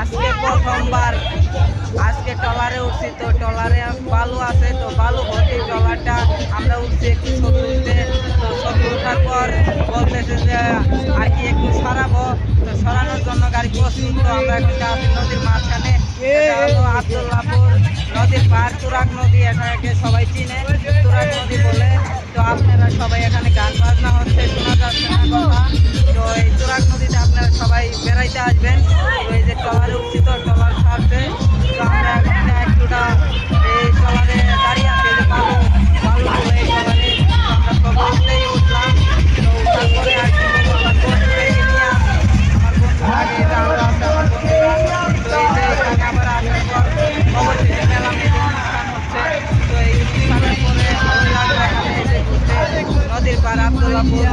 আজকে প্রথমবার আজকে টলারে উঠছি তো টলারে বালু আছে তো বালু ভর্তি টলারটা আমরা উঠছি একটু উঠতে তো ছবি ওঠার পর বলতেছে যে আর কি একটু সরাবো তো সরানোর জন্য গাড়ি প্রস্তুত তো আমরা এখন আছি নদীর মাঝখানে আবদুল্লাপুর নদীর পার তুরাগ নদী এটাকে সবাই চিনে তুরাগ নদী বলে তো আপনারা সবাই এখানে গান বাজনা হচ্ছে শোনা যাচ্ছে না কথা তো এই তুরাগ নদীতে আপনারা সবাই বেড়াইতে আসবেন তো এই যে নদীর পার আবদুল্লাপুর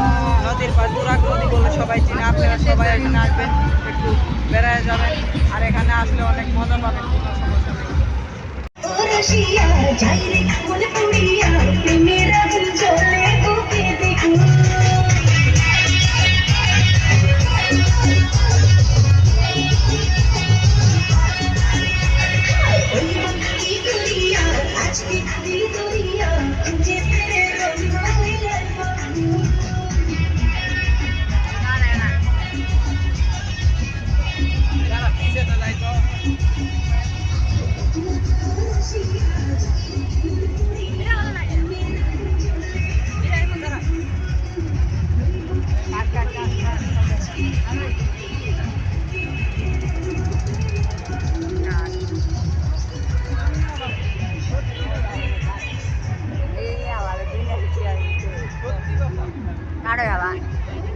নদীর পার দুরাগ নদী বলে সবাই চিনে। আপনারা সবাই এখানে আসবেন, একটু বেড়ায় যাবেন। আর এখানে আসলে অনেক মজা পাবেন। কোনো সমস্যা নেই। Đó, các!